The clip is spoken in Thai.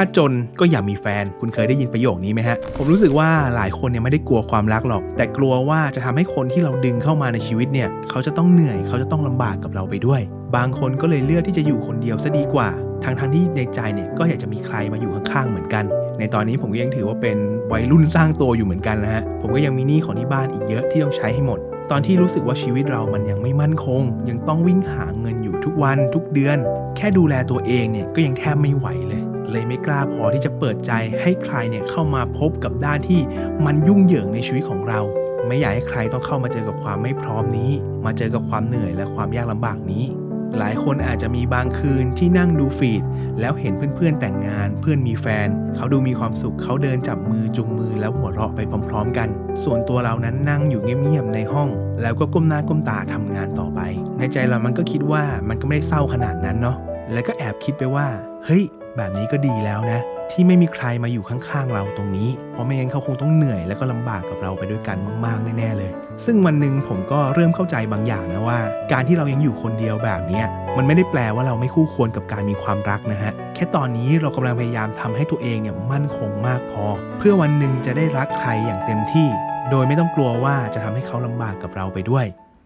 ถ้าจนก็อย่ามีแฟน คุณเคยได้ยินประโยคนี้ไหมฮะ ผมรู้สึกว่าหลายคนเนี่ยไม่ได้กลัวความรักหรอก แต่กลัวว่าจะทำให้คนที่เราดึงเข้ามาในชีวิตเนี่ยเขาจะต้องเหนื่อยเขาจะต้องลำบากกับเราไปด้วย บางคนก็เลยเลือกที่จะอยู่คนเดียวซะดีกว่าทั้งทั้งที่ในใจเนี่ยก็อยากจะมีใครมาอยู่ข้างๆเหมือนกัน ในตอนนี้ผมก็ยังถือว่าเป็นวัยรุ่นสร้างตัวอยู่เหมือนกันนะฮะ ผมก็ยังมีหนี้ของที่บ้านอีกเยอะที่ต้องใช้ให้หมด ตอนที่รู้สึกว่าชีวิตเรามันยังไม่มั่นคง ยังต้องวิ่งหาเงินอยู่ทุกวันทุกเดือน แค่ดูแลตัวเองเนี่ยก็ยังแทบไม่ไหวเลย เลยไม่กล้าพอที่จะเปิดใจให้ใครเนี่ยเข้ามาพบกับด้านที่มันยุ่งเหยิงในชีวิตของเรา ไม่อยากให้ใครต้องเข้ามาเจอกับความไม่พร้อมนี้ มาเจอกับความเหนื่อยและความยากลำบากนี้ หลายคนอาจจะมีบางคืนที่นั่งดูฟีด แล้วเห็นเพื่อนๆแต่งงาน เพื่อนมีแฟน เขาดูมีความสุขเขาเดินจับมือจุงมือแล้วหัวเราะไปพร้อม ๆ กัน ส่วนตัวเรานั้นนั่งอยู่เงียบๆในห้อง แล้วก็ก้มหน้าก้มตาทำงานต่อไป ในใจเรามันก็คิดว่ามันก็ไม่ได้เศร้าขนาดนั้นเนาะแล้วก็แอบคิดไปว่า เฮ้ย แบบนี้ก็ดีแล้วนะ ที่ไม่มีใครมาอยู่ข้างๆเราตรงนี้ เพราะไม่งั้นเขาคงต้องเหนื่อยแล้วก็ลำบากกับเราไปด้วยกันมากๆแน่ๆเลย ซึ่งวันหนึ่งผมก็เริ่มเข้าใจบางอย่างนะว่า การที่เรายังอยู่คนเดียวแบบนี้มันไม่ได้แปลว่าเราไม่คู่ควรกับการมีความรักนะฮะแค่ตอนนี้เรากำลังพยายามทำให้ตัวเองเนี่ยมั่นคงมากพอ เพื่อวันหนึ่งจะได้รักใครอย่างเต็มที่ โดยไม่ต้องกลัวว่าจะทำให้เขาลำบากกับเราไปด้วย